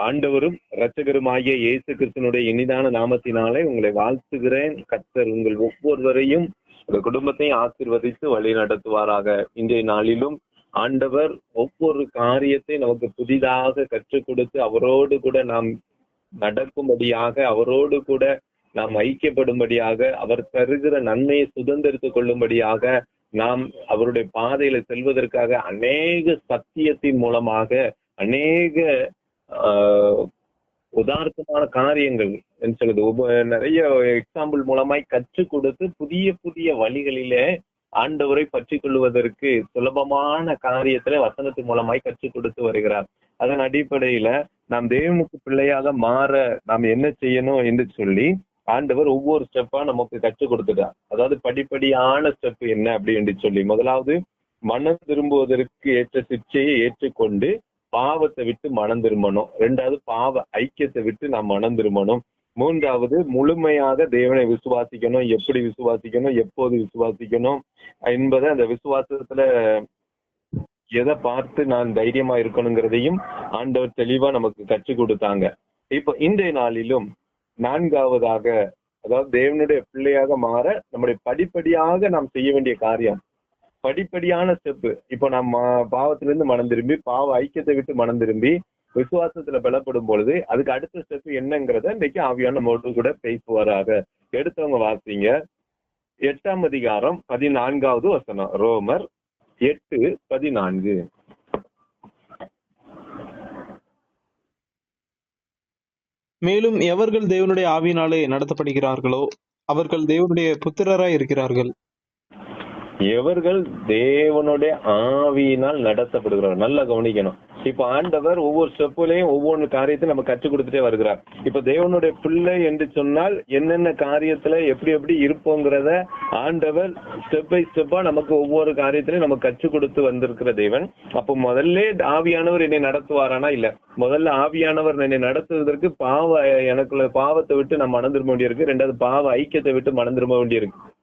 ஆண்டவரும் இரட்சகருமாகிய இயேசு கிறிஸ்தனுடைய இனிதான நாமத்தினாலே உங்களை வாழ்த்துகிறேன். கத்தர் உங்கள் ஒவ்வொருவரையும் உங்கள் குடும்பத்தையும் ஆசிர்வதித்து வழி நடத்துவாராக. இன்றைய நாளிலும் ஆண்டவர் ஒவ்வொரு காரியத்தை நமக்கு புதிதாக கற்றுக் கொடுத்து அவரோடு கூட நாம் நடக்கும்படியாக அவரோடு கூட நாம் ஐக்கியப்படும்படியாக அவர் தருகிற நன்மையை சுதந்திரித்துக் கொள்ளும்படியாக நாம் அவருடைய பாதையில செல்வதற்காக அநேக சத்தியத்தின் மூலமாக அநேக ஆஹ், உதார்த்தமான காரியங்கள் என்ன சொல்றது. உப- நிறைய எக்ஸாம்பிள் மூலமாய் கற்றுக் கொடுத்து புதிய புதிய வழிகளிலே ஆண்டவரை பற்றி கொள்வதற்கு சுலபமான காரியத்துல வசனத்து மூலமாய் கற்றுக் கொடுத்து வருகிறார். அதன் அடிப்படையில நாம் தெய்வமுக்கு பிள்ளையாக மாற நாம் என்ன செய்யணும் என்று சொல்லி ஆண்டவர் ஒவ்வொரு ஸ்டெப்பா நமக்கு கற்றுக் கொடுத்துட்டார். அதாவது படிப்படியான ஸ்டெப் என்ன அப்படின்னு சொல்லி. முதலாவது மனம் திரும்புவதற்கு ஏற்ற சிக்ஷையை ஏற்றுக்கொண்டு பாவத்தை விட்டு மனம் திரும்பணும். ரெண்டாவது பாவ ஐக்கியத்தை விட்டு நாம் மனம் திரும்பணும். மூன்றாவது முழுமையாக தேவனை விசுவாசிக்கணும். எப்படி விசுவாசிக்கணும்? எப்போது விசுவாசிக்கணும்? என்பதை அந்த விசுவாசத்துல எதை பார்த்து நான் தைரியமா இருக்கணுங்கிறதையும் ஆண்டவர் தெளிவா நமக்கு கற்றுக் கொடுத்தாங்க. இப்போ இன்றைய நாளிலும் நான்காவதாக அதாவது தேவனுடைய பிள்ளையாக மாற நம்முடைய படிப்படியாக நாம் செய்ய வேண்டிய காரியம் படிப்படியான ஸ்டெப் இப்போ நம்ம பாவத்திலிருந்து மனம் திரும்பி பாவ ஐக்கியத்தை விட்டு மனம் திரும்பி விசுவாசத்துல பலப்படும் பொழுது அதுக்கு அடுத்த ஸ்டெப் என்னங்கிறத இன்னைக்கு ஆவியான மோட்டு கூட பேசுவாராக. எடுத்தவங்க வாசிங்க. எட்டாம் அதிகாரம் பதினான்காவது வசனம். ரோமர் எட்டு பதினான்கு. மேலும் எவர்கள் தேவனுடைய ஆவியினாலே நடத்தப்படுகிறார்களோ அவர்கள் தேவனுடைய புத்திரராய் இருக்கிறார்கள். எவர்கள் தேவனுடைய ஆவியினால் நடத்தப்படுகிறார்? நல்லா கவனிக்கணும். இப்ப ஆண்டவர் ஒவ்வொரு ஸ்டெப்புலையும் ஒவ்வொரு காரியத்தையும் நம்ம கற்றுக் கொடுத்துட்டே வருகிறார். இப்ப தேவனுடைய பிள்ளை என்று சொன்னால் என்னென்ன காரியத்துல எப்படி எப்படி இருப்போங்கிறத ஆண்டவர் ஸ்டெப் பை ஸ்டெப்பா நமக்கு ஒவ்வொரு காரியத்திலையும் நம்ம கற்றுக் கொடுத்து வந்திருக்கிற தேவன். அப்ப முதல்ல ஆவியானவர் என்னை நடத்துவாரானா? இல்ல. முதல்ல ஆவியானவர் என்னை நடத்துவதற்கு பாவ எனக்குள்ள பாவத்தை விட்டு நான் மனம் திரும்ப வேண்டியிருக்கு. ரெண்டாவது பாவ ஐக்கியத்தை விட்டு மனம் திரும்ப வேண்டியிருக்கு.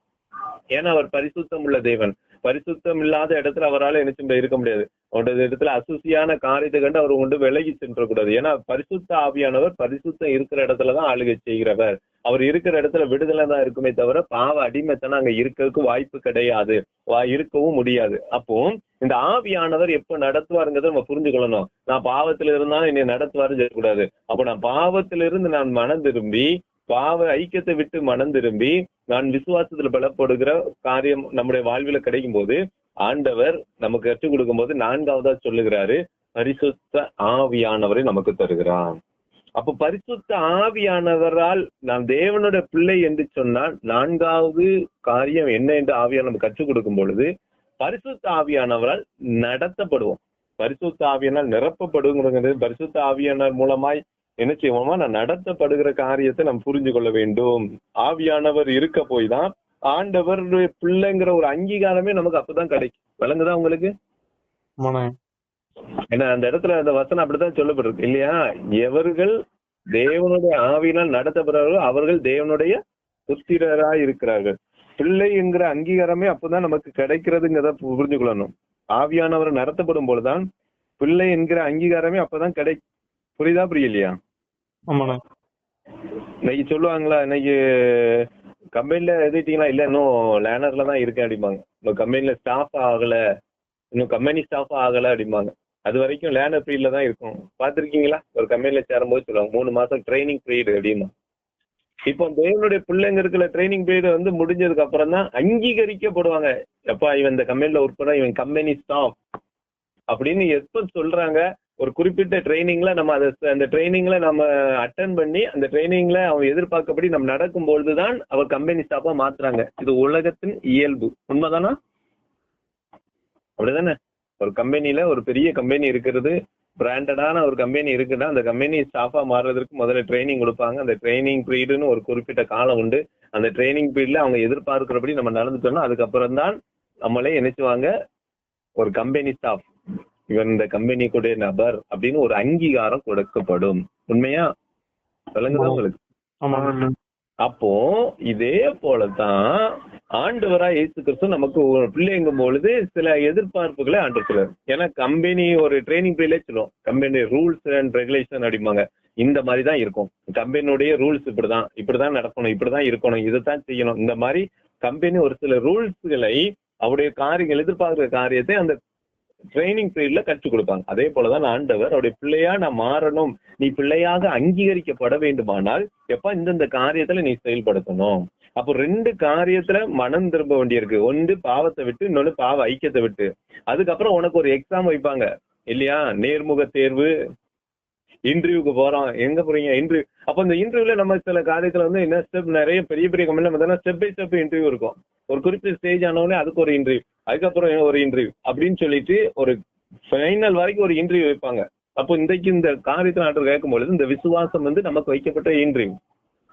ஏன்னா அவர் பரிசுத்தம் உள்ள தேவன்? பரிசுத்தம் இல்லாத இடத்துல அவரால் என்ன இருக்க முடியாது. அவருடைய இடத்துல அசுசியான காரியத்தை கண்டு அவர் கொண்டு விலகி சென்றக்கூடாது. ஏன்னா பரிசுத்த ஆவியானவர் பரிசுத்தம் இருக்கிற இடத்துலதான் ஆளுகை செய்கிறவர். அவர் இருக்கிற இடத்துல விடுதலை தான் இருக்குமே தவிர பாவ அடிமைத்தனம் அங்க இருக்கிறதுக்கு வாய்ப்பு கிடையாது. வா இருக்கவும் முடியாது. அப்போ இந்த ஆவியானவர் எப்ப நடத்துவாருங்கிறத நம்ம புரிஞ்சுக்கொள்ளணும். நான் பாவத்துல இருந்தாலும் என்னை நடத்துவாருன்னு சொல்லக்கூடாது. அப்ப நான் பாவத்திலிருந்து நான் மனம் திரும்பி பாவ ஐக்கியத்தை விட்டு மனம் திரும்பி நான் விசுவாசத்துல பலப்படுகிற காரியம் நம்முடைய வாழ்வில கிடைக்கும் போது ஆண்டவர் நமக்கு கற்றுக் கொடுக்கும் போது நான்காவதா சொல்லுகிறாரு பரிசுத்த ஆவியானவரை நமக்கு தருகிறான் அப்ப பரிசுத்த ஆவியானவரால் நாம் தேவனோட பிள்ளை என்று சொன்னால் நான்காவது காரியம் என்ன என்று ஆவியானவர் நமக்கு கற்றுக் கொடுக்கும் பொழுது பரிசுத்த ஆவியானவரால் நடத்தப்படுவோம். பரிசுத்த ஆவியானால் நிரப்பப்படுங்கிறது பரிசுத்த ஆவியானவர் மூலமாய் என்ன செய்வோமா நான் நடத்தப்படுகிற காரியத்தை நாம் புரிஞ்சு கொள்ள வேண்டும். ஆவியானவர் இருக்க போய் தான் ஆண்டவருடைய பிள்ளைங்கிற ஒரு அங்கீகாரமே நமக்கு அப்பதான் கிடைக்கும். விளங்குதா உங்களுக்கு. ஏன்னா அந்த இடத்துல அந்த வசனம் அப்படித்தான் சொல்லப்பட்டிருக்கு இல்லையா? எவர்கள் தேவனுடைய ஆவியினால் நடத்தப்படுறார்களோ அவர்கள் தேவனுடைய புத்திரராய் இருக்கிறார்கள். பிள்ளை என்கிற அங்கீகாரமே அப்பதான் நமக்கு கிடைக்கிறதுங்கிறத புரிஞ்சு கொள்ளணும். ஆவியானவர் நடத்தப்படும் போதுதான் பிள்ளை என்கிற அங்கீகாரமே அப்பதான் கிடை புரியுதா புரியலையா? ஆமாண்ணா. இன்னைக்கு சொல்லுவாங்களா இன்னைக்கு கம்பெனில எழுதிட்டீங்களா இல்ல இன்னும் லேனர்ல தான் இருக்கேன் அப்படிம்பாங்க. இன்னும் கம்பெனில ஸ்டாஃப் ஆகல இன்னும் கம்பெனி ஸ்டாஃப் ஆகல அப்படிம்பாங்க. அது வரைக்கும் லேனர் பீரியட்ல தான் இருக்கும். பாத்திருக்கீங்களா ஒரு கம்பெனில சேரும்போது சொல்லுவாங்க மூணு மாசம் ட்ரைனிங் பீரியட் அப்படிமா இப்போ தேவனுடைய பிள்ளைங்க இருக்கிற ட்ரைனிங் பீரியட் வந்து முடிஞ்சதுக்கு அப்புறம் தான் அங்கீகரிக்கப்படுவாங்க. எப்பா இவன் இந்த கம்பெனில ஒர்க் பண்ண இவன் கம்பெனி ஸ்டாஃப் அப்படின்னு எப்ப சொல்றாங்க ஒரு குறிப்பிட்ட ட்ரைனிங்ல நம்ம அதை அந்த ட்ரைனிங்ல நம்ம அட்டன் பண்ணி அந்த ட்ரைனிங்ல அவன் எதிர்பார்க்கப்படி நம்ம நடக்கும் பொழுதுதான் அவர் கம்பெனி ஸ்டாஃபா மாத்துறாங்க. இது உலகத்தின் இயல்பு. உண்மைதானா? அப்படிதானே? ஒரு கம்பெனில ஒரு பெரிய கம்பெனி இருக்கிறது பிராண்டடான ஒரு கம்பெனி இருக்குன்னா அந்த கம்பெனி ஸ்டாஃபா மாறுறதுக்கு முதல்ல ட்ரைனிங் கொடுப்பாங்க. அந்த ட்ரைனிங் பீரியடுன்னு ஒரு குறிப்பிட்ட காலம் உண்டு. அந்த ட்ரைனிங் பீரியட்ல அவங்க எதிர்பார்க்கிறபடி நம்ம நடந்துட்டோம்னா அதுக்கப்புறம் தான் நம்மளே நினைச்சுவாங்க ஒரு கம்பெனி ஸ்டாஃப் இவன் இந்த கம்பெனிக்குடைய நபர் அப்படின்னு ஒரு அங்கீகாரம் கொடுக்கப்படும். உண்மையா? ஆமா. உங்களுக்கு. அப்போ இதே போலதான் ஆண்டவரா இயேசு கிறிஸ்து நமக்கு பிள்ளைங்கும் பொழுது சில எதிர்பார்ப்புகளை ஆண்டு சொல்லுவார் ஏன்னா கம்பெனி ஒரு ட்ரைனிங் பீரியட்ல சொல்லுவோம் கம்பெனி ரூல்ஸ் அண்ட் ரெகுலேஷன் அப்படிம்பாங்க. இந்த மாதிரி தான் இருக்கும். கம்பெனியுடைய ரூல்ஸ் இப்படிதான். இப்படிதான் நடக்கணும். இப்படிதான் இருக்கணும். இதைத்தான் செய்யணும். இந்த மாதிரி கம்பெனி ஒரு சில ரூல்ஸ்களை அவருடைய காரியங்கள் எதிர்பார்க்கிற காரியத்தை அந்த ட்ரைனிங் பீரியட்ல கற்றுக் கொடுப்பாங்க. அதே போலதான் ஆண்டவர் அவருடைய பிள்ளையா நான் மாறணும் நீ பிள்ளையாக அங்கீகரிக்கப்பட வேண்டுமானால் எப்ப இந்தந்த காரியத்துல நீ செயல்படுத்தணும். அப்போ ரெண்டு காரியத்துல மனம் திரும்ப வேண்டியிருக்கு. ஒன்று பாவத்தை விட்டு இன்னொன்னு பாவ ஐக்கியத்தை விட்டு. அதுக்கப்புறம் உனக்கு ஒரு எக்ஸாம் வைப்பாங்க. இல்லையா? நேர்முக தேர்வு இன்டர்வியூக்கு போறோம். எங்க போறீங்க? இன்டர்வியூ அப்ப இந்த இன்டர்வியூல நம்ம சில காரியத்துல வந்து என்ன ஸ்டெப் நிறைய பெரிய பெரிய கம்பெனி பார்த்தா ஸ்டெப் பை ஸ்டெப் இன்டர்வியூ இருக்கும். ஒரு குறிப்பிட்ட ஸ்டேஜ் ஆனவொடனே அதுக்கு ஒரு இன்டர்வியூ அதுக்கப்புறம் ஒரு இன்டர்வியூ அப்படின்னு சொல்லிட்டு ஒரு ஃபைனல் வரைக்கும் ஒரு இன்டர்வியூ வைப்பாங்க. அப்போ இன்றைக்கு இந்த காரியத்தில் ஆண்டவர் கேட்கும் பொழுது இந்த விசுவாசம் வந்து நமக்கு வைக்கப்பட்ட இன்டர்வியூ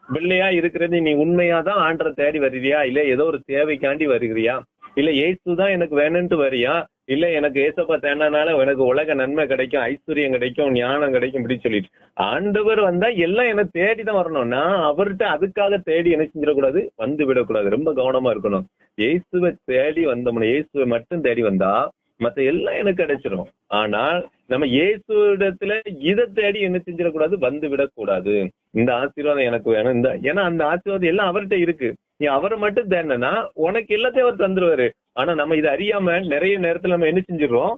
பிள்ளையா இருக்கிறது நீ உண்மையா தான் ஆண்டரை தேடி வருகிறியா இல்ல ஏதோ ஒரு தேவைக்காண்டி வருகிறியா? இல்ல ஏசு தான் எனக்கு வேணும்ட்டு வரியா இல்ல எனக்கு ஏசப்பா தேனானால எனக்கு உலக நன்மை கிடைக்கும் ஐஸ்வர்யம் கிடைக்கும் ஞானம் கிடைக்கும் அப்படின்னு சொல்லிட்டு. ஆண்டவர் வந்தா எல்லாம் என்ன தேடி தான் வரணும். நான் அவர்கிட்ட அதுக்காக தேடி என்ன செஞ்சிடக்கூடாது? வந்து விடக்கூடாது. ரொம்ப கவனமா இருக்கணும். இயேசுவை தேடி வந்தோம்னா இயேசுவை மட்டும் தேடி வந்தா மத்த எல்லாம் எனக்கு கிடைச்சிரும். ஆனால் நம்ம இயேசுடத்துல இதை தேடி என்ன செஞ்சிடக்கூடாது? வந்து விடக்கூடாது. இந்த ஆசீர்வாதம் எனக்கு வேணும். இந்த ஏன்னா அந்த ஆசீர்வாதம் எல்லாம் அவர்கிட்ட இருக்கு. நீ அவரை மட்டும் தேனா உனக்கு எல்லாத்தையும் அவர் தந்துருவாரு. ஆனா நம்ம இதை அறியாம நிறைய நேரத்துல நம்ம என்ன செஞ்சிடறோம்?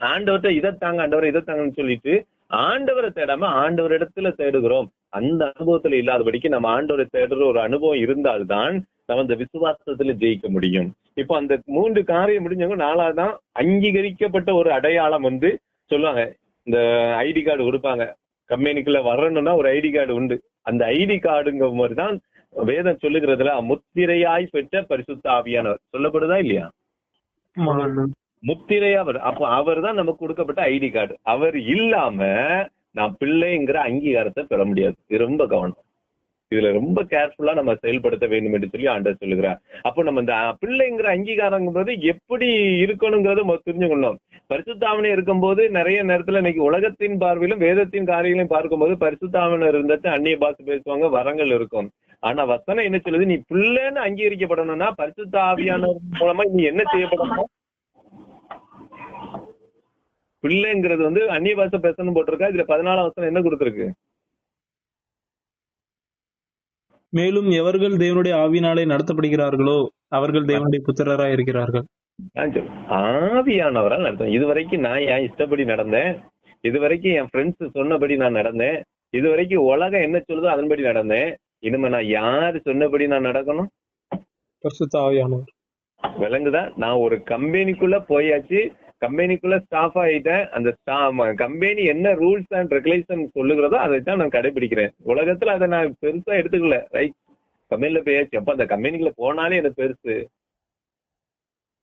ஆண்டவர்கிட்ட இதை தாங்க ஆண்டவரை இதை தாங்கன்னு சொல்லிட்டு ஆண்டவரை தேடாம ஆண்டவர் இடத்துல தேடுகிறோம். அந்த அனுபவத்துல இல்லாதபடிக்கு நம்ம ஆண்டவரை தேடுற ஒரு அனுபவம் இருந்தால்தான் நம்ம இந்த விசுவாசத்துல ஜெயிக்க முடியும். இப்போ அந்த மூன்று காரியம் முடிஞ்சவங்க நாலாவதான் அங்கீகரிக்கப்பட்ட ஒரு அடையாளம் வந்து சொல்லுவாங்க. இந்த ஐடி கார்டு கொடுப்பாங்க. கம்பெனிக்குள்ள வரணும்னா ஒரு ஐடி கார்டு உண்டு. அந்த ஐடி கார்டுங்க மாதிரிதான் வேதம் சொல்லுகிறதுல முத்திரையாய் பெற்ற பரிசுத்த ஆவியானவர். சொல்லப்படுதா இல்லையா. முத்திரையா அவர் அப்போ அவர் தான் நமக்கு கொடுக்கப்பட்ட ஐடி கார்டு. அவர் இல்லாம நான் பிள்ளைங்கிற அங்கீகாரத்தை பெற முடியாது. ரொம்ப கவனம். இதுல ரொம்ப கேர்ஃபுல்லா நம்ம செயல்படுத்த வேண்டும் என்று சொல்லி ஆண்டர் சொல்லுகிறார். அப்போ நம்ம இந்த பிள்ளைங்கிற அங்கீகாரங்கிறது எப்படி இருக்கணுங்கிறத நம்ம தெரிஞ்சுக்கணும். பரிசுத்தாவணை இருக்கும்போது நிறைய நேரத்துல இன்னைக்கு உலகத்தின் பார்வையிலும் வேதத்தின் காரியங்களையும் பார்க்கும்போது பரிசுத்தாவணை இருந்தது அந்நிய பாசு பேசுவாங்க வரங்கள் இருக்கும். ஆனா வசனம் என்ன சொல்லுது? நீ பிள்ளைன்னு அங்கீகரிக்கப்படணும்னா பரிசுத்தாவியான மூலமா நீ என்ன செய்யப்படணும்? பிள்ளைங்கிறது வந்து அந்நிய பாஷை பேசணும் போட்டிருக்கா? இதுல பதினாலாம் வசனம் என்ன கொடுத்துருக்கு? மேலும் எவர்கள் தேவனுடைய ஆவியினாலே நடத்தப்படுகிறார்களோ அவர்கள் தேவனுடைய புத்திரராய் இருக்கிறார்கள். ஆவியானவரால் நடத்தும் இதுவரைக்கும் நான் என் இஷ்டப்படி நடந்தேன். இதுவரைக்கும் என் ஃப்ரெண்ட்ஸ் சொன்னபடி நான் நடந்தேன். இதுவரைக்கும் உலகம் என்ன சொல்லுதோ அதன்படி நடந்தேன். இனிமே நான் யாரு சொன்னபடி நான் நடக்கணும்? விளங்குதா? நான் ஒரு கம்பெனிக்குள்ள போயாச்சு. கம்பெனிக்குள்ள ஸ்டாஃப் ஆயிட்டேன். அந்த கம்பெனி என்ன ரூல்ஸ் அண்ட் ரெகுலேஷன் சொல்லுகிறதோ அதை தான் நான் கடைபிடிக்கிறேன் உலகத்துல அதை நான் பெருசா எடுத்துக்கல. ரைட் கம்பெனில போயாச்சு. அப்ப அந்த கம்பெனிக்குள்ள போனாலே எனக்கு பெருசு.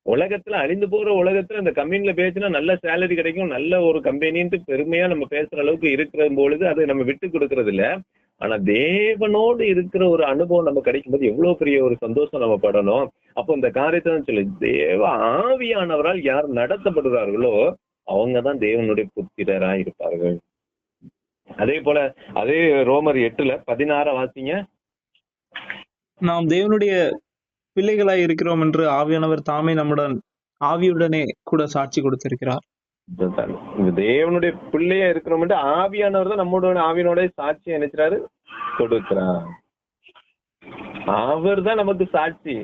உலகத்துல அழிந்து போற உலகத்துல இந்த கம்பெனில பேசினா நல்ல சேலரி கிடைக்கும். நல்ல ஒரு கம்பெனின்ட்டு பெருமையா நம்ம பேசுற அளவுக்கு இருக்கிற பொழுது அதை நம்ம விட்டு கொடுக்கறது இல்ல ஆனா தேவனோடு இருக்கிற ஒரு அனுபவம் நம்ம கிடைக்கும் போது எவ்வளவு பெரிய ஒரு சந்தோஷம் நம்ம படணும். அப்போ இந்த காரியத்தை தான் சொல்லு தேவ ஆவியானவரால் யார் நடத்தப்படுகிறார்களோ அவங்க தான் தேவனுடைய புத்திரரா இருப்பார்கள். அதே போல அதே ரோமர் எட்டுல பதினாற வாசிங்க. நாம் தேவனுடைய பிள்ளைகளாய் இருக்கிறோம் என்று ஆவியானவர் தாமே நம்முடன் ஆவியுடனே கூட சாட்சி கொடுத்திருக்கிறார். தேவனுடைய பிள்ளையா இருக்கிறோம் ஆவியானவர் தான் நம்மளோட ஆவியனோட சாட்சி நினைச்சாரு கொடுக்கிறார். அவர் தான் நமக்கு சாட்சி.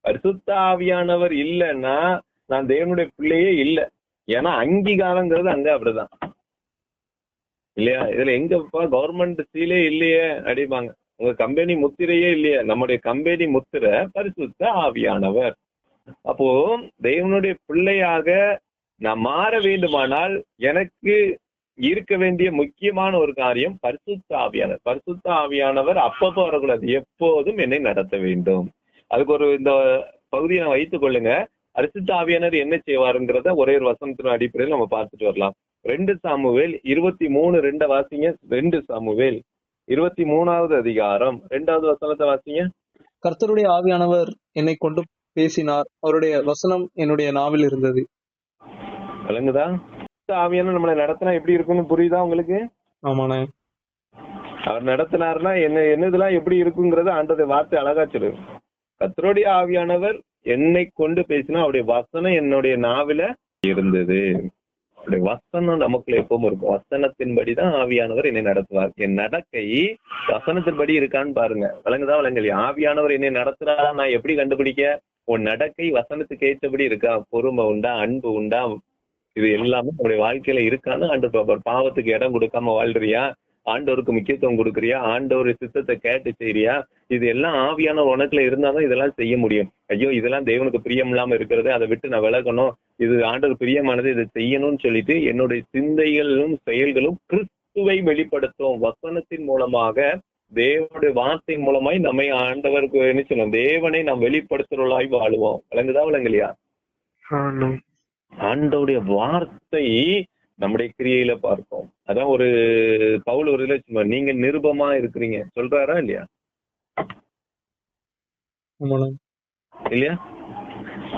பரிசுத்த ஆவியானவர் இல்லைன்னா நான் தேவனுடைய பிள்ளையே இல்ல. ஏன்னா அங்கீகாரங்கிறது அங்க அப்படிதான். இல்லையா? இதுல எங்கப்பா கவர்மெண்ட் சீலே இல்லையே அடிப்பாங்க உங்க கம்பெனி முத்திரையே இல்லையா. நம்முடைய கம்பெனி முத்திரை பரிசுத்த ஆவியானவர் அப்போ தெய்வனுடைய பிள்ளையாக நான் மாற வேண்டுமானால் எனக்கு இருக்க வேண்டிய முக்கியமான ஒரு காரியம் பரிசுத்த ஆவியானவர் பரிசுத்த ஆவியானவர் அப்பப்போ வரக்கூடாது. எப்போதும் என்னை நடத்த வேண்டும். அதுக்கு ஒரு இந்த பகுதியை நான் வைத்துக் கொள்ளுங்க. பரிசுத்த ஆவியானவர் என்ன செய்வாருங்கிறத ஒரே ஒரு வசனத்தின் அடிப்படையில் நம்ம பார்த்துட்டு வரலாம். ரெண்டு சாமுவேல் இருபத்தி மூணு ரெண்ட வாசிங்க. ரெண்டு சாமுவேல் இருபத்தி மூணாவது அதிகாரம். ரெண்டாவது வசனத்தை வாசிங்க. கர்த்தருடைய ஆவியானவர் என்னை கொண்டு பேசினார். அவருடைய வசனம் என்னுடைய நாவில் இருந்தது. விளங்குதா? ஆவியானவர் நம்மளை நடத்தினா எப்படி இருக்கும்னு புரியுதா உங்களுக்கு? ஆமாண்ணே. அவர் நடத்தினாருன்னா என்ன என்னதெல்லாம் எப்படி இருக்குங்கிறது ஆண்டோடைய வார்த்தை அழகா சொல்லு கத்தருடைய ஆவியானவர் என்னை கொண்டு பேசினா அவருடைய வசனம் என்னுடைய நாவில இருந்தது. அவருடைய வசனம் நமக்குள்ள எப்பவும் இருக்கும். வசனத்தின்படிதான் ஆவியானவர் என்னை நடத்துவார். என் நடக்கை வசனத்தின்படி இருக்கான்னு பாருங்க. விளங்குதா விளங்கலையா? ஆவியானவர் என்னை நடத்துறாரா? நான் எப்படி கண்டுபிடிக்க? உன் நடக்கை வசனத்துக்கு ஏற்றபடி இருக்கா? பொறுமை உண்டா? அன்பு உண்டா? இது எல்லாமே நம்முடைய வாழ்க்கையில இருக்கான்னு ஆண்டு பாப்பார் பாவத்துக்கு இடம் கொடுக்காம வாழ்றியா? ஆண்டவருக்கு முக்கியத்துவம் கொடுக்குறியா? ஆண்டவர் சித்தத்தை கேட்டு செய்றியா? இது எல்லாம் ஆவியான உனக்குல இருந்தாதான் இதெல்லாம் செய்ய முடியும். ஐயோ இதெல்லாம் தேவனுக்கு பிரியம் இல்லாம இருக்கிறது அதை விட்டு நான் விலகணும். இது ஆண்டவர் பிரியமானது இதை செய்யணும்னு சொல்லிட்டு என்னுடைய சிந்தைகளும் செயல்களும் கிறிஸ்துவை வெளிப்படுத்தும். வசனத்தின் மூலமாக தேவனுடைய வார்த்தை மூலமாய் நம்மை ஆண்டவருக்கு என்ன சொல்லுவோம்? தேவனை நாம் வெளிப்படுத்துறவர்களாய் வாழுவோம். விளங்குதா விளங்கலையா? ஆண்டவுடைய வார்த்தை நம்முடைய கிரியையில பார்ப்போம். அதான் ஒரு பவுல் ஒரு நீங்க நிருபமா இருக்கிறீங்க. சொல்றாரா இல்லையா? இல்லையா?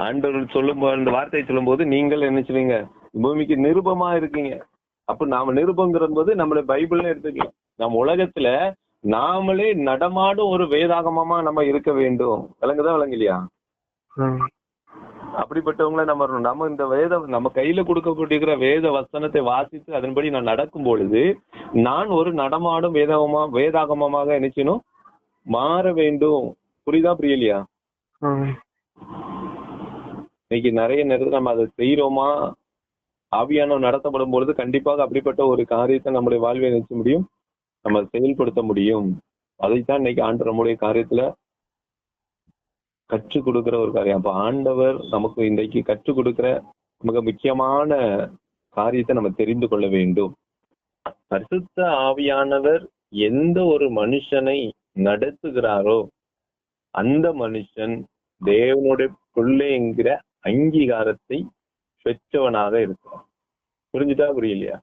ஆண்டவர் சொல்லும் அந்த வார்த்தையை சொல்லும்போது நீங்கள் என்ன செய்வீங்க? பூமிக்கு நிருபமா இருக்கீங்க. அப்ப நாம நிருபங்கிற போது நம்மள பைபிள்னு எடுத்துக்கலாம். நம்ம உலகத்துல நாமளே நடமாடும் ஒரு வேதாகமமா நம்ம இருக்க வேண்டும். விளங்குதா விளங்கலையா? அப்படிப்பட்டவங்கள நம்ம. நம்ம இந்த வேத நம்ம கையில கொடுக்கப்பட்டிருக்கிற வேத வசனத்தை வாசித்து அதன்படி நான் நடக்கும் பொழுது நான் ஒரு நடமாடும் வேதாகமா வேதாகமமாக நினைச்சனும் மாற வேண்டும். புரியுதா புரியலையா? இன்னைக்கு நிறைய நேரத்துல நம்ம அதை செய்யறோமா ஆவியானவர் நடத்தப்படும் பொழுது கண்டிப்பாக அப்படிப்பட்ட ஒரு காரியத்தை நம்முடைய வாழ்வை நினைச்ச முடியும். நம்ம செயல்படுத்த முடியும். அதைத்தான் இன்னைக்கு ஆண்டு நம்முடைய காரியத்துல கற்றுக் கொடுக்கிற ஒரு காரியம். அப்ப ஆண்டவர் நமக்கு இன்றைக்கு கற்றுக் கொடுக்கிற மிக முக்கியமான காரியத்தை நம்ம தெரிந்து கொள்ள வேண்டும். பரிசுத்த ஆவியானவர் எந்த ஒரு மனுஷனை நடத்துகிறாரோ அந்த மனுஷன் தேவனுடைய பிள்ளைங்கிற அங்கீகாரத்தை பெற்றவனாக இருக்கிறான். புரிஞ்சுட்டா புரியலையா?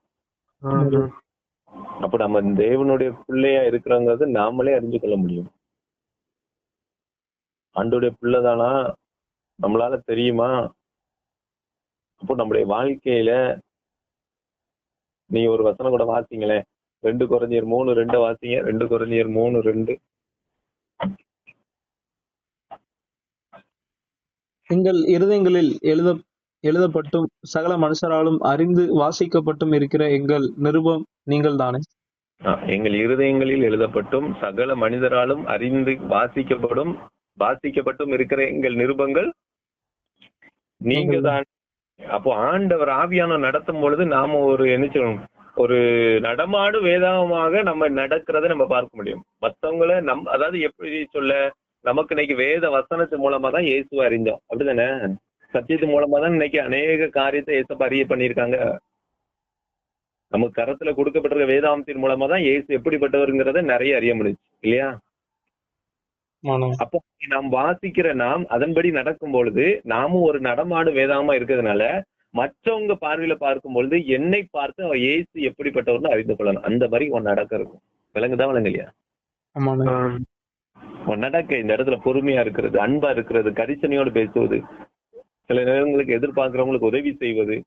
அப்ப நம்ம தேவனுடைய பிள்ளையா இருக்கிறோங்கிறது நாமளே அறிஞ்சு கொள்ள முடியும். ஆண்டோடைய பிள்ளைதானா நம்மளால தெரியுமா? அப்போ நம்முடைய வாழ்க்கையில நீங்க ஒரு வசனம் கூட வாசிங்களேன். ரெண்டு குறைஞ்சியர் மூணு ரெண்டு வாசிங்க. ரெண்டு குறைஞ்சியர் மூணு ரெண்டு. எங்கள் இருதயங்களில் எழுத எழுதப்பட்டும் சகல மனுஷராலும் அறிந்து வாசிக்கப்பட்டும் இருக்கிற எங்கள் நிருபம் நீங்கள் தானே எங்கள் இருதயங்களில் எழுதப்பட்டும் சகல மனிதராலும் அறிந்து வாசிக்கப்படும் வாசிக்கப்பட்டும் இருக்கிற எங்கள் நிருபங்கள் நீங்க தான் அப்போ ஆண்டவர் ஆவியான நடத்தும் பொழுது நாம ஒரு என்ன சொல்லணும் ஒரு நடமாடு வேதாகமாக நம்ம நடக்கிறத நம்ம பார்க்க முடியும். மத்தவங்கள நம் அதாவது எப்படி சொல்ல நமக்கு இன்னைக்கு வேத வசனத்து மூலமா தான் இயேசுவை அறிஞ்சோம் அப்படிதானே? சத்தியத்து மூலமா தான் இன்னைக்கு அநேக காரியத்தை இயேசப்ப அறிய பண்ணியிருக்காங்க. நமக்கு கரத்துல கொடுக்கப்பட்டிருக்க வேதாந்தத்தின் மூலமா தான் இயேசு எப்படிப்பட்டவருங்கிறத நிறைய அறிய முடிஞ்சு இல்லையா? அப்போ நாம் வாசிக்கிற நாம் அதன்படி நடக்கும் பொழுது நாமும் ஒரு நடமாடு வேதாகமா இருக்கிறதுனால மற்றவங்க பார்வையில பார்க்கும் பொழுது என்னை பார்த்து அவ இயேசு எப்படிப்பட்டவர்னு அறிந்து கொள்ளணும். அந்த மாதிரி உன் நடக்க இருக்கும். விளங்குதா விளங்கலையா? ஆமாண்ணா உன் நடக்க இந்த இடத்துல பொறுமையா இருக்கிறது அன்பா இருக்கிறது கரிசனையோடு பேசுவது சில நேரங்களுக்கு எதிர்பார்க்கிறவங்களுக்கு உதவி செய்வது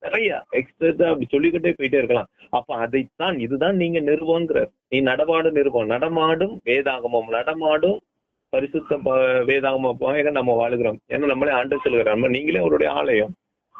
நிறைய எக்ஸ்ட்ரா அப்படி சொல்லிக்கிட்டே போயிட்டே இருக்கலாம். அப்ப அதைத்தான் இதுதான் நீங்க நிறுவங்கிற நீ நடமாடு நிறுவம் நடமாடும் வேதாகமம். நடமாடும் பரிசுத்த ப- வேதாகமமாக நம்ம வாழுகிறோம். ஏன்னா நம்மளே ஆண்டு சொல்லுகிறோம் நம்ம நீங்களே அவருடைய ஆலயம்.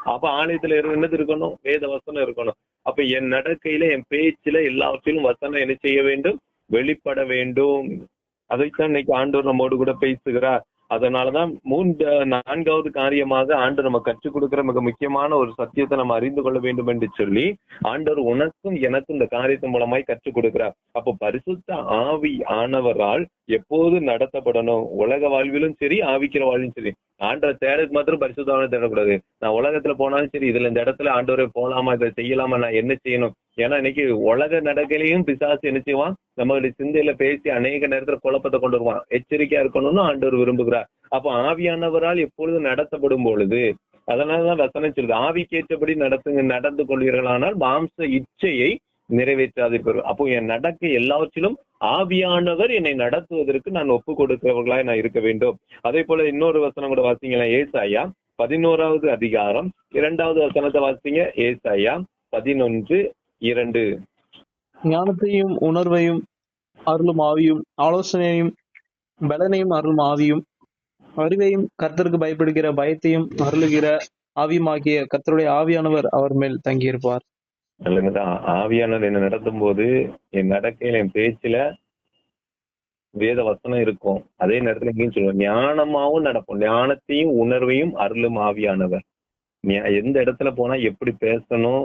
அப்ப ஆலயத்துல என்னது இருக்கணும்? வேத வசனம் இருக்கணும். அப்ப என் நடக்கையில என் பேச்சுல எல்லாவற்றிலும் வசனம் என்ன செய்ய வேண்டும்? வெளிப்பட வேண்டும். அதைத்தான் இன்னைக்கு ஆண்டவர் நம்மோடு கூட பேசுகிறார். அதனாலதான் மூன்று நான்காவது காரியமாக ஆண்டு நம்ம கற்றுக் கொடுக்கிற மிக முக்கியமான ஒரு சத்தியத்தை நம்ம அறிந்து கொள்ள வேண்டும் என்று சொல்லி ஆண்டவர் உனக்கும் எனக்கும் இந்த காரியத்தின் மூலமாய் கற்றுக் கொடுக்கிறார். அப்போ பரிசுத்த ஆவி ஆனவரால் எப்போது நடத்தப்படணும்? உலக வாழ்விலும் சரி ஆவிக்கிற வாழ்விலும் சரி. ஆண்டவர் தேடக்கு மாத்திரம் பரிசுத்தவனை தேடக்கூடாது. நான் உலகத்துல போனாலும் சரி இதுல இந்த இடத்துல ஆண்டவரை போலாமா இதை செய்யலாமா நான் என்ன செய்யணும்? ஏன்னா இன்னைக்கு உலக நடக்கையிலையும் பிசாசு நினைச்சுவான் நம்மளுடைய சிந்தையில பேசி அநேக நேரத்துல குழப்பத்தை கொண்டு வருவான். எச்சரிக்கையா இருக்கணும்னு ஆண்டவர் விரும்புகிறார். அப்ப ஆவியானவரால் எப்பொழுது நடத்தப்படும் பொழுது அதனாலதான் வசனம் சொல்லுது ஆவிக்கேற்றபடி நடத்துங்க நடந்து கொள்வீர்களானால் மாம்ச இச்சையை நிறைவேற்றாதிருப்பார் அப்போ என் நடக்க எல்லாவற்றிலும் ஆவியானவர் என்னை நடத்துவதற்கு நான் ஒப்பு கொடுக்கிறவர்களாய் நான் இருக்க வேண்டும். அதே போல இன்னொரு வசனம் கூட வாசிங்களேன் ஏசாயா பதினோராவது அதிகாரம் இரண்டாவது வசனத்தை வாசிங்க ஏசாயா பதினொன்று இரண்டு. ஞானத்தையும் உணர்வையும் அருளும் ஆவியும் ஆலோசனையும் பலனையும் அருளும் ஆவியும் அறிவையும் கர்த்தருக்கு பயப்படுகிற பயத்தையும் அருளுகிற ஆவியுமாகிய கர்த்தருடைய ஆவியானவர் அவர் மேல் தங்கியிருப்பார். நல்லதுதான் ஆவியானவர் என்ன நடத்தும் போது என் நடக்கையில என் பேச்சுல வேத வசனம் இருக்கும். அதே நேரத்துல இங்கேயும் சொல்லுவோம் ஞானமாவும் நடப்போம் ஞானத்தையும் உணர்வையும் அருளும் ஆவியானவர். எந்த இடத்துல போனா எப்படி பேசணும்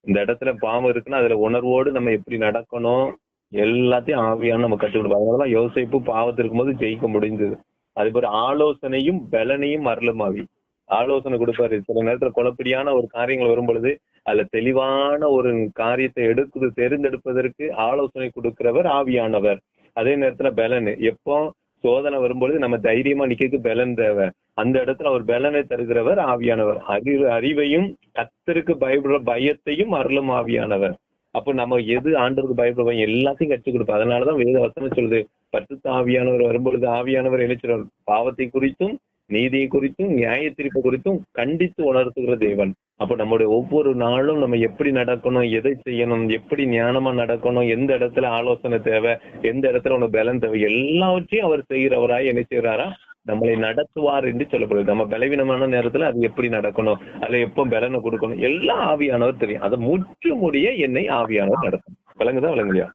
இந்த இடத்துல பாவம் இருக்குன்னா அதுல உணர்வோடு நம்ம எப்படி நடக்கணும் எல்லாத்தையும் ஆவியான நம்ம கற்றுக் கொடுப்போம். அதனாலதான் யோசிப்பு பாவத்து இருக்கும்போது ஜெயிக்க முடிஞ்சது. அது போல ஆலோசனையும் பலனையும் அருளும் ஆவி. ஆலோசனை கொடுப்பாரு. சில நேரத்துல குழப்படியான ஒரு காரியங்கள் வரும் பொழுது அதுல தெளிவான ஒரு காரியத்தை எடுக்குது தேர்ந்தெடுப்பதற்கு ஆலோசனை கொடுக்கிறவர் ஆவியானவர். அதே நேரத்துல பலன். எப்போ சோதனை வரும்பொழுது நம்ம தைரியமா நிக்கிறதுக்கு பலன் தேவை. அந்த இடத்துல அவர் பலனை தருகிறவர் ஆவியானவர். அறிவு அறிவையும் கத்தருக்கு பயப்படுற பயத்தையும் அருளும் ஆவியானவர். அப்போ நம்ம எது ஆண்டருக்கு பயப்படுவோம் எல்லாத்தையும் கற்றுக் கொடுப்போம். அதனாலதான் வேத வசனம் சொல்லுது பரிசுத்த ஆவியானவர் வரும்பொழுது ஆவியானவர் என்ன பாவத்தை குறித்தும் நீதியை குறித்தும் நியாய தீர்ப்பு குறித்தும் கண்டித்து உணர்த்துகிற தேவன். அப்போ நம்முடைய ஒவ்வொரு நாளும் நம்ம எப்படி நடக்கணும் எதை செய்யணும் எப்படி ஞானமா நடக்கணும் எந்த இடத்துல ஆலோசனை தேவை எந்த இடத்துல உனக்கு பலன் தேவை எல்லாவற்றையும் அவர் செய்கிறவராய் என்ன செய்யறாரா நம்மளை நடத்துவார் என்று சொல்லப்படுது. நம்ம பலவீனமான நேரத்துல அது எப்படி நடக்கணும்? அதுல எப்போ பலனை கொடுக்கணும்? எல்லாம் ஆவியானவர் தெரியும். அதை முற்று முடிய என்னை ஆவியானவர் நடத்தணும். விளங்குதா விளங்குலையா?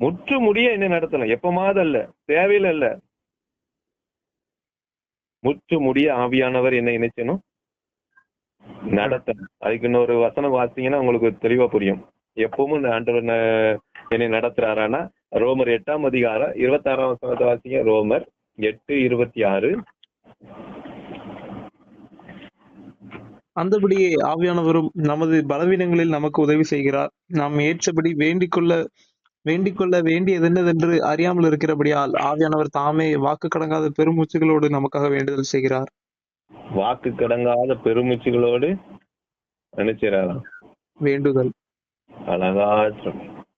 முற்று முடிய என்ன நடத்தணும். எப்பமாவது அல்ல தேவையில இல்ல முற்று முடிய ஆவியானவர் என்ன நினைச்சணும் நடத்தணும். அதுக்கு இன்னொரு வசனம் வாசிங்கன்னா உங்களுக்கு தெளிவா புரியும். எப்பவும் ஆண்டவர் என்னை நடத்துறாரானா ரோமர் எட்டாம் அதிகாரம் இருபத்தாறாம் வசனத்தை வாசிங்க. ரோமர் எட்டு இருபத்தி ஆறு. அந்தபடியே ஆவியானவரும் நமது பலவீனங்களில் நமக்கு உதவி செய்கிறார். நாம் ஏற்றபடி வேண்டிக் கொள்ள வேண்டிக் கொள்ள வேண்டியது என்னதென்று அறியாமல் இருக்கிறபடியால் ஆவியானவர் தாமே வாக்கு கடங்காத பெருமூச்சுகளோடு நமக்காக வேண்டுதல் செய்கிறார். வாக்கு கடங்காத பெருமூச்சுகளோடு நினைச்சிடலாம் வேண்டுதல். அழகா.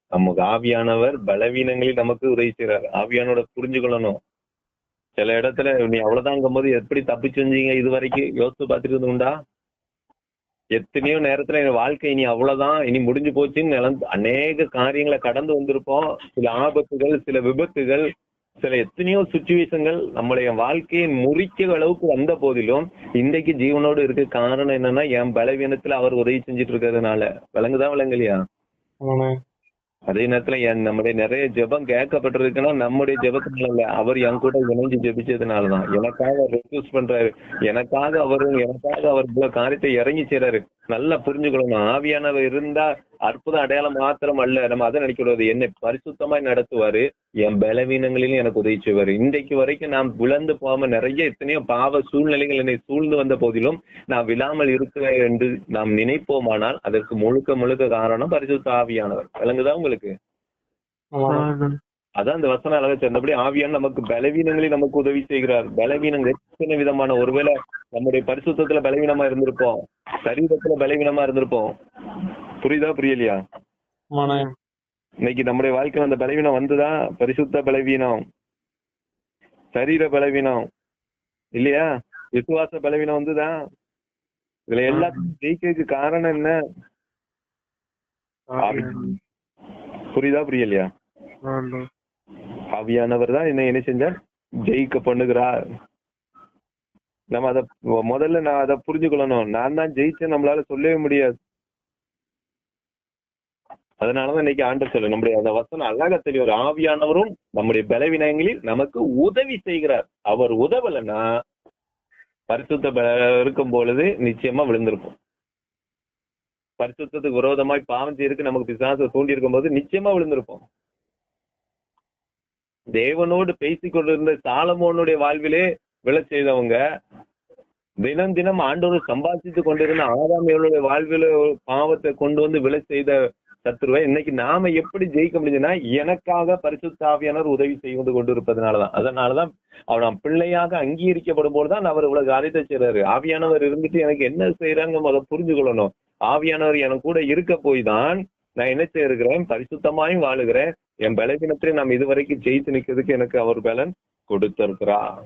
நமக்கு ஆவியானவர் பலவீனங்களில் நமக்கு உதவி செய்கிறார் ஆவியானோட புரிஞ்சு கொள்ளணும். சில இடத்துல நீ அவ்வளவுதாங்கும் போது எப்படி தப்பிச்சு வந்தீங்க இது வரைக்கும்? யோசித்து பார்த்துட்டு உண்டா எத்தனையோ நேரத்துல என் வாழ்க்கை இனி அவ்வளவுதான் இனி முடிஞ்சு போச்சுன்னு நிலந்து அநேக காரியங்களை கடந்து வந்திருப்போம். சில ஆபத்துகள் சில விபத்துகள் சில எத்தனையோ சுச்சுவேஷன்கள் நம்மளுடைய வாழ்க்கையை முறிக்க அளவுக்கு வந்த போதிலும் இன்றைக்கு ஜீவனோடு இருக்க காரணம் என்னன்னா என் பலவீனத்துல அவர் உதவி செஞ்சுட்டு இருக்கிறதுனால. விளங்குதா விளங்கலையா? அதே நேரத்துல என் நம்முடைய நிறைய ஜெபம் கேட்கப்பட்டிருக்குன்னா நம்முடைய ஜெபத்தினால இல்ல அவர் என் கூட இணைஞ்சு ஜெபிச்சதுனாலதான். எனக்காக ரெக்யூஸ் பண்றாரு. எனக்காக அவரும் எனக்காக அவர் இவ்வளவு காரியத்தை இறங்கி செய்றாரு. நல்லா புரிஞ்சுக்கணும் ஆவியானவர் இருந்தா அற்புதம் அடையாளம் மாத்திரம் அல்ல. நம்ம அதை நினைக்கூடாது என்னை பரிசுத்தமாய் நடத்துவாரு. என் பலவீனங்களிலும் எனக்கு உதவி செய்வாரு இன்றைக்கு வரைக்கும் நாம் விழந்து போகாம நிறைய எத்தனையோ பாவ சூழ்நிலைகள் என்னை சூழ்ந்து வந்த போதிலும் நான் விழாமல் இருக்கிறேன் என்று நாம் நினைப்போமானால் அதற்கு முழுக்க முழுக்க காரணம் பரிசுத்த ஆவியானவர். விளங்குதா உங்களுக்கு? அதான் இந்த வசனம் அழகா சொன்னபடி ஆவியான் நமக்கு பலவீனங்களில் நமக்கு உதவி செய்கிறார். பலவீனங்கள் எத்தனை விதமான? ஒருவேளை நம்முடைய பரிசுத்தத்துல பலவீனமா இருந்திருப்போம். சரீரத்துல பலவீனமா இருந்திருப்போம். புரியுதா புரியலையா? இன்னைக்கு நம்முடைய வாழ்க்கையில அந்த பலவீனம் வந்துதா? பரிசுத்த பலவீனம். சரீர பலவீனம். இல்லையா? விசுவாச பலவீனம் வந்துதா? இதுல எல்லாத்தையும் ஜெயிக்கிறதுக்கு காரணம் என்ன? புரியுதா புரியலையா? ஆவியானவர் தான். என்ன என்ன செஞ்சார்? ஜெயிக்க பண்ணுகிறார் நம்ம அத முதல்ல நான் அதை புரிஞ்சுக்கொள்ளணும். நான் தான் ஜெயிச்சேன் நம்மளால சொல்லவே முடியாது. அதனாலதான் இன்னைக்கு ஆண்டு சொல்லு நம்முடைய அந்த வசனம் அழகா தெளிவார் ஆவியானவரும் நம்முடைய பலவீனங்களில் நமக்கு உதவி செய்கிறார். அவர் உதவலைன்னா பரிசுத்த இருக்கும் பொழுது நிச்சயமா விழுந்திருப்போம். பரிசுத்தத்துக்கு விரோதமாய் பாவம் செய்யறதுக்கு நமக்கு பிசாசு தூண்டி இருக்கும் போது நிச்சயமா விழுந்திருப்போம். தேவனோடு பேசிக் கொண்டிருந்த சாலமோனுடைய வாழ்விலே விழ செய்தவங்க தினம் தினம் ஆண்டோடு சம்பாதித்து கொண்டிருந்த ஆதாமியர்களுடைய வாழ்வில பாவத்தை கொண்டு வந்து விழச் செய்த சத்துருவை இன்னைக்கு நாம எப்படி ஜெயிக்க முடியுதுன்னா எனக்காக பரிசுத்தாவியானவர் உதவி செய்து கொண்டு இருப்பதனாலதான் அதனாலதான் அவன் பிள்ளையாக அங்கீகரிக்கப்படும் போதுதான் அவர் இவ்வளவு காரியத்தை செய்றாரு. ஆவியானவர் இருந்துட்டு எனக்கு என்ன செய்யறாங்க முதல்ல புரிஞ்சு கொள்ளணும் ஆவியானவர் எனக்கு கூட இருக்க போய் தான் நான் என்ன செய்யிருக்கிறேன் பரிசுத்தமாயும் வாழுகிறேன். என் பலவீனத்திலே நாம் இதுவரைக்கும் ஜெயித்து நிக்கிறதுக்கு எனக்கு அவர் பலன் கொடுத்திருக்கிறார்.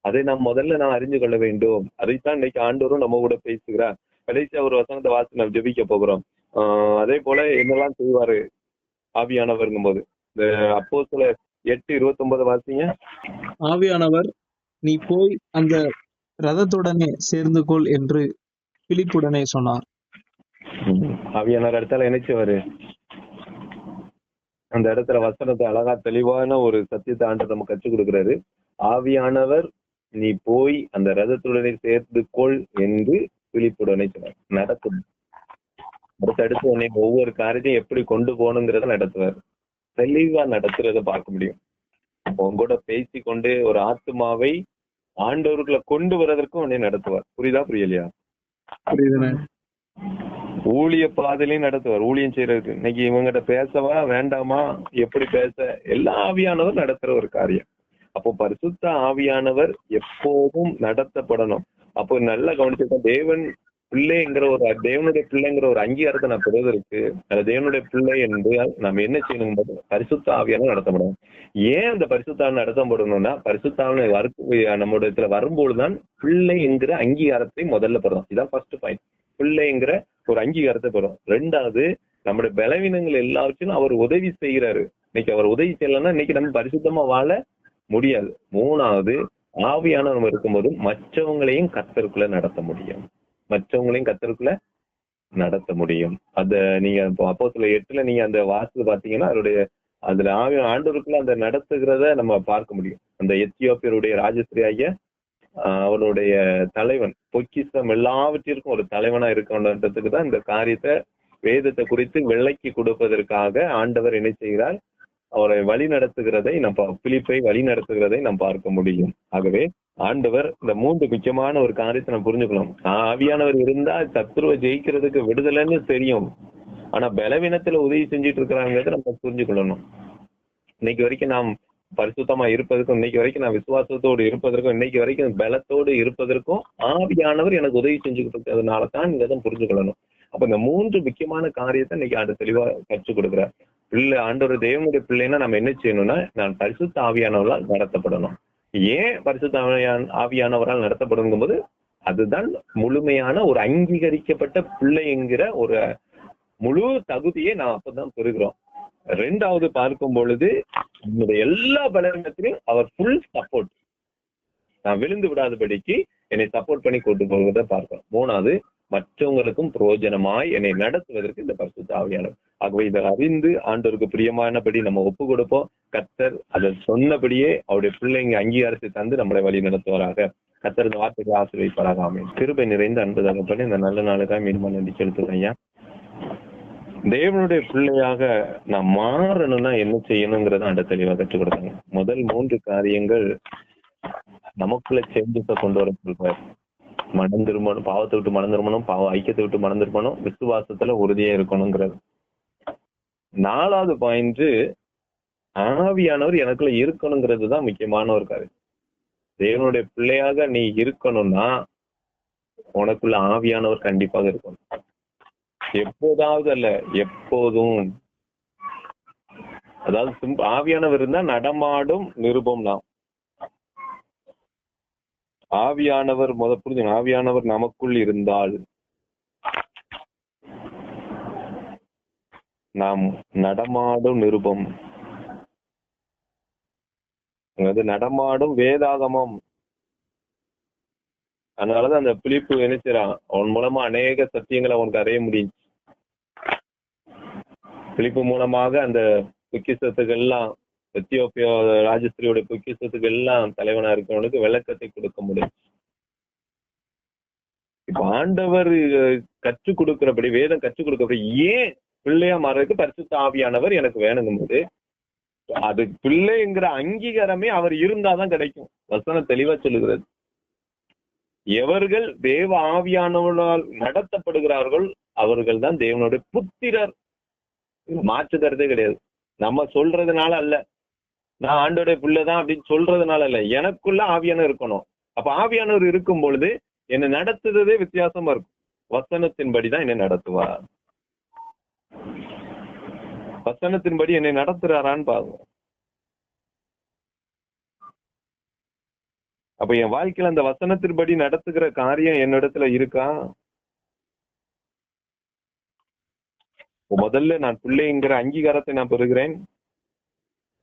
அதை நாம் முதல்ல நாம் அறிஞ்சு கொள்ள வேண்டும். அதைத்தான் இன்னைக்கு ஆண்டவரும் நம்ம கூட பேசுகிறார். கடைசியா ஒரு வசனத்தை வாசி நாம் ஜெபிக்க போகிறோம். ஆஹ் அதே போல என்னெல்லாம் செய்வாரு ஆவியானவருங்கும் போது இந்த அப்போ சில எட்டு இருபத்தி ஒன்பது வாசிங்க. ஆவியானவர் நீ போய் அந்த ரதத்துடனே சேர்ந்து கொள் என்று பிலிப்புடனே சொன்னார். ஆவியானவர் இடத்துல இணைச்சவர். அந்த இடத்துல வசனத்தை அழகா தெளிவான ஒரு சத்தியத்தை ஆண்டு நம்ம கற்றுக் கொடுக்கிறாரு. ஆவியானவர் நீ போய் அந்த ரதத்துடனே சேர்த்து கொள் என்று பிலிப்புடனே சொன்னார் நடக்கும். அடுத்தடுத்து உன்னை ஒவ்வொரு காரியத்தையும் எப்படி கொண்டு போகணுங்கிறத நடத்துவார். தெளிவா நடத்துறத பார்க்க முடியும். உங்க கூட பேசி கொண்டு ஒரு ஆத்மாவை ஆண்டவர்களை கொண்டு வர்றதற்கும் உன்னை நடத்துவார். புரியுதா புரியலையா? புரியுது ஊழிய பாதையிலையும் நடத்துவார். ஊழியம் செய்யறதுக்கு. இன்னைக்கு இவங்கிட்ட பேசவா வேண்டாமா? எப்படி பேச? எல்லா ஆவியானவர் நடத்துற ஒரு காரியம். அப்போ பரிசுத்த ஆவியானவர் எப்போதும் நடத்தப்படணும். அப்போ நல்லா கவனிச்சுக்கோ தேவன் பிள்ளைங்கிற ஒரு தேவனுடைய பிள்ளைங்கிற ஒரு அங்கீகாரத்தை நான் பெறுவதற்கு அந்த தேவனுடைய பிள்ளை என்று நம்ம என்ன செய்யணும் பரிசுத்த ஆவியான நடத்தப்படும் ஏன் அந்த பரிசுத்தாவன் நடத்தப்படணும்னா பரிசுத்தாவின வரு நம்முடைய இடத்துல வரும்போதுதான் பிள்ளை என்கிற அங்கீகாரத்தை முதல்ல பெறும் இதான் ஃபர்ஸ்ட் பாயிண்ட் பிள்ளைங்கிற ஒரு அங்கீகாரத்தை பெறும். ரெண்டாவது நம்முடைய பலவீனங்கள் எல்லாவற்றையும் அவர் உதவி செய்கிறாரு. இன்னைக்கு அவர் உதவி செய்யலன்னா இன்னைக்கு நம்ம பரிசுத்தமா வாழ முடியாது. மூணாவது ஆவியான நம்ம இருக்கும்போது மற்றவங்களையும் கத்தருக்குள்ள நடத்த முடியும். மற்றவங்களையும் கத்தருக்குள்ள நடத்த முடியும். அத நீங்க அப்போ சில எட்டுல நீங்க அந்த வாசல் பாத்தீங்கன்னா அவருடைய அதுல ஆவி ஆண்டவருக்குள்ள அந்த நடத்துகிறத நம்ம பார்க்க முடியும். அந்த எத்தியோப்பியருடைய ராஜஸ்ரீ ஐயா ஆஹ் தலைவன் பொக்கிசம் எல்லாவற்றிற்கும் ஒரு தலைவனா இருக்கணுன்றதுக்கு தான் இந்த காரியத்தை வேதத்தை குறித்து விளக்கி கொடுப்பதற்காக ஆண்டவர் என்ன செய்கிறார்? அவரை வழி நடத்துகிறதை நம்ம பிலிப்பை வழி நடத்துகிறதை நாம் பார்க்க முடியும். ஆகவே ஆண்டவர் இந்த மூன்று முக்கியமான ஒரு காரியத்தை நம்ம புரிஞ்சுக்கணும். ஆவியானவர் இருந்தா சத்ருவை ஜெயிக்கிறதுக்கு விடுதலைன்னு தெரியும். ஆனா பலவீனத்துல உதவி செஞ்சுட்டு இருக்கிறாங்கிறத நம்ம புரிஞ்சுக்கொள்ளணும் இன்னைக்கு வரைக்கும் நாம் பரிசுத்தமா இருப்பதற்கும் இன்னைக்கு வரைக்கும் நான் விசுவாசத்தோடு இருப்பதற்கும் இன்னைக்கு வரைக்கும் பலத்தோடு இருப்பதற்கும் ஆவியானவர் எனக்கு உதவி செஞ்சுக்கிட்டு இருக்கிறதுனால தான் இதை புரிஞ்சுக்கொள்ளணும் அப்ப இந்த மூன்று முக்கியமான காரியத்தை இன்னைக்கு ஆண்டு தெளிவா கற்றுக் கொடுக்குறார். பிள்ளை ஆண்டவர் தேவனுடைய பிள்ளைன்னா நம்ம என்ன செய்யணும்னா நான் பரிசுத்த ஆவியானவரால் நடத்தப்படணும். ஏன் பரிசுத்த ஆவியானவரால் நடத்தப்படும் போது அதுதான் முழுமையான ஒரு அங்கீகரிக்கப்பட்ட பிள்ளை என்கிற ஒரு முழு தகுதியை நாம் அப்பதான் பெறுகிறோம். ரெண்டாவது பார்க்கும் பொழுது என்னுடைய எல்லா பலவீனத்திலையும் அவர் ஃபுல் சப்போர்ட் நான் விழுந்து விடாதபடிக்கு என்னை சப்போர்ட் பண்ணி கொண்டு போவதை பார்க்கிறோம். மூணாவது மற்றவங்களுக்கும் பிரயோஜனமாய் என்னை நடத்துவதற்கு இந்த பரிசு ஆவியானவர். ஆகவே இதை அறிந்து ஆண்டோருக்கு பிரியமானபடி நம்ம ஒப்பு கொடுப்போம். கத்தர் அதை சொன்னபடியே அவருடைய பிள்ளைங்க அங்கீகாரத்தை தந்து நம்மளை வழி நடத்துவாராக. கத்தர் இந்த வார்த்தைக்கு ஆசிரியப்பாராக அமையும் கிருபை நிறைந்த அன்பு தகப்பனே இந்த நல்ல நாளுக்காக மீண்டும் நன்றி செலுத்துறேன் ஐயா. தேவனுடைய பிள்ளையாக நான் மாறணும்னா என்ன செய்யணுங்கிறத அந்த தெளிவாக கற்றுக் கொடுத்தாங்க. முதல் மூன்று காரியங்கள் நமக்குள்ள சேஞ்சஸ கொண்டு வர சொல்றாரு. மனம் திரும்பணும் பாவத்தை விட்டு மனம் திரும்பணும் பாவ ஐக்கியத்தை விட்டு மனம் திரும்பணும் விசுவாசத்துல உறுதியா இருக்கணுங்கிறது நாலாவது பாயிண்ட் ஆவியானவர் எனக்குள்ள இருக்கணுங்கிறது தான் முக்கியமான ஒரு காரியம். தேவனுடைய பிள்ளையாக நீ இருக்கணும்னா உனக்குள்ள ஆவியானவர் கண்டிப்பாக இருக்கணும். எப்போதாவது அல்ல எப்போதும். அதாவது ஆவியானவர் இருந்தா நடமாடும் நிருபம் தான் ஆவியானவர் முத புரிஞ்சு ஆவியானவர் நமக்குள் இருந்தால் நாம் நடமாடும் நிருபம். அது நடமாடும் வேதாகமம். அதனாலதான் அந்த பிழிப்பு நினைச்சிடான் அவன் மூலமா அநேக சத்தியங்களை அவனுக்கு அறிய முடியும் பிலிப்பு மூலமாக அந்த பொக்கிசத்துக்கு எல்லாம் எத்தியோப்பிய ராஜஸ்திரியோட பொக்கிசத்துக்கு எல்லாம் தலைவனா இருக்கிறவனுக்கு விளக்கத்தை கொடுக்க முடியும். இப்ப ஆண்டவர் கற்றுக் கொடுக்கிறபடி வேதம் கற்றுக் கொடுக்கிறபடி ஏன் பிள்ளையா மாறதுக்கு பரிசுத்த ஆவியானவர் எனக்கு வேணுங்கும் போது அது பிள்ளைங்கிற அங்கீகாரமே அவர் இருந்தாதான் கிடைக்கும். வசனம் தெளிவா சொல்லுகிறது. எவர்கள் தேவ ஆவியானவர்களால் நடத்தப்படுகிறார்கள் அவர்கள் தான் தேவனுடைய புத்திரர். மாற்று கருத்தே கிடையாது. நம்ம சொல்றதுனால அல்ல. நான் ஆண்டோடைய பிள்ளைதான் அப்படின்னு சொல்றதுனால அல்ல. எனக்குள்ள ஆவியானவர் இருக்கணும். அப்ப ஆவியானவர் இருக்கும் பொழுது என்னை நடத்துறதே வித்தியாசமா இருக்கும். வசனத்தின்படி தான் என்னை நடத்துவார். வசனத்தின்படி என்னை நடத்துறாரான்னு பாருங்க. அப்ப என் வாழ்க்கையில அந்த வசனத்தின்படி நடத்துகிற காரியம் என்னிடத்துல இருக்கா? முதல்ல நான் பிள்ளைங்கிற அங்கீகாரத்தை நான் பெறுகிறேன்.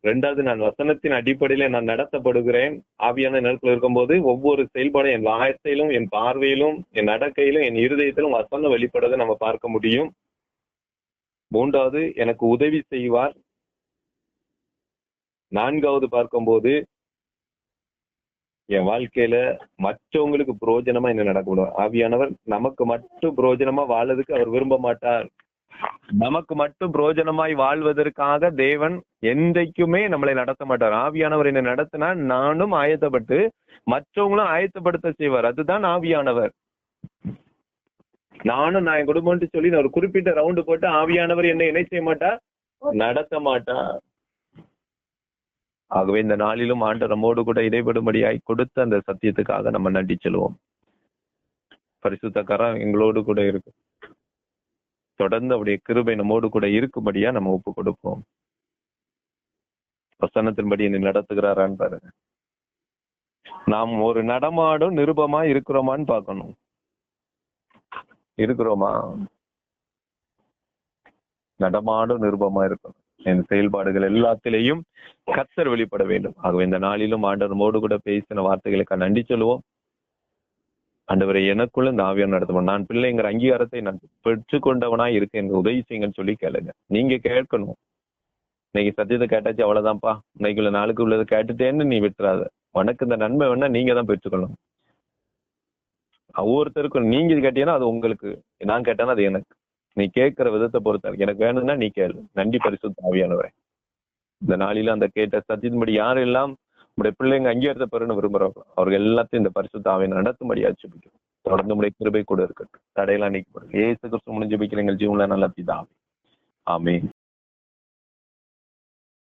ரெண்டாவது நான் வசனத்தின் அடிப்படையில நான் நடத்தப்படுகிறேன். ஆவியான நேரத்தில் இருக்கும்போது ஒவ்வொரு செயல்பாடும் என் வாயத்திலும் என் பார்வையிலும் என் நடக்கையிலும் என் இருதயத்திலும் வசனம் வெளிப்படுறதை நம்ம பார்க்க முடியும். மூன்றாவது எனக்கு உதவி செய்வார். நான்காவது பார்க்கும்போது என் வாழ்க்கையில மற்றவங்களுக்கு புரோஜனமா என்ன நடக்கக்கூடாது ஆவியானவர் நமக்கு மட்டும் புரோஜனமா வாழறதுக்கு அவர் விரும்ப மாட்டார். நமக்கு மட்டும் புரோஜனமாய் வாழ்வதற்காக தேவன் என்றைக்குமே நம்மளை நடத்த மாட்டார் ஆவியானவர் என்னை நடத்தினா நானும் ஆயத்தப்பட்டு மற்றவங்களும் ஆயத்தப்படுத்த செய்வார். அதுதான் ஆவியானவர். நானும் நான் என் குடும்பம்னு சொல்லி நான் ஒரு குறிப்பிட்ட ரவுண்டு போட்டு ஆவியானவர் என்னை என்ன செய்ய மாட்டா நடத்த மாட்டா ஆகவே இந்த நாளிலும் ஆண்டு நம்மோடு கூட இடைபடும்படியாய் கொடுத்த அந்த சத்தியத்துக்காக நம்ம நன்றி செல்வோம் பரிசுத்த கரம் எங்களோடு கூட இருக்கு. தொடர்ந்து அவருடைய கிருபை நம்மோடு கூட இருக்கும்படியா நம்ம ஒப்பு கொடுப்போம். வசனத்தின்படி என்னை நடத்துகிறாரான்னு பாருங்க. நாம் ஒரு நடமாடும் நிருபமா இருக்கிறோமான்னு பார்க்கணும். இருக்கிறோமா? நடமாடும் நிருபமா இருக்கணும். என் செயல்பாடுகள் எல்லாத்திலையும் கத்தர் வெளிப்பட வேண்டும். ஆகவே இந்த நாளிலும் ஆண்டவர் மோடு கூட பேசின வார்த்தைகளுக்கு நன்றி சொல்லுவோம். ஆண்டவரை எனக்குள்ள இந்த ஆவியம் நடத்துவோம் நான் பிள்ளைங்கிற அங்கீகாரத்தை நான் பெற்றுக்கொண்டவனா இருக்கேன் எனக்கு உதவி செய்யுங்கன்னு சொல்லி கேளுங்க. நீங்க கேட்கணும். இன்னைக்கு சத்தியத்தை கேட்டாச்சு அவ்வளவுதான்ப்பா. இன்னைக்கு உள்ள நாளுக்கு உள்ளதை கேட்டுட்டேன்னு நீ விட்டுறாத. உனக்கு இந்த நன்மை வேணா நீங்க தான் பெற்றுக்கொள்ளணும். ஒவ்வொருத்தருக்கும் நீங்க இது கேட்டீங்கன்னா அது உங்களுக்கு நான் கேட்டேன்னா அது எனக்கு. நீ கேட்கிற விதத்தை பொறுத்த எனக்கு வேணும்னா நீ கேளு. நன்றி பரிசுத்த ஆவியானவரை. இந்த நாளில அந்த கேட்ட சத்தியத்தின்படி யாரெல்லாம் நம்முடைய பிள்ளைங்க அங்கீகாரத்தை பெறணும் விரும்புறாங்க அவர்கள் எல்லாத்தையும் இந்த பரிசுத்த ஆவியை நடத்தும்படியா ஜெபிக்கும் தொடர்ந்து உடைய கிருபை கூட இருக்கட்டும். தடையெல்லாம் நீக்கப்படும் ஏசு கிறிஸ்து முடிஞ்சு ஜெபிக்கிற எங்கள் ஜீவன்ல நல்ல பிதாவே. ஆமே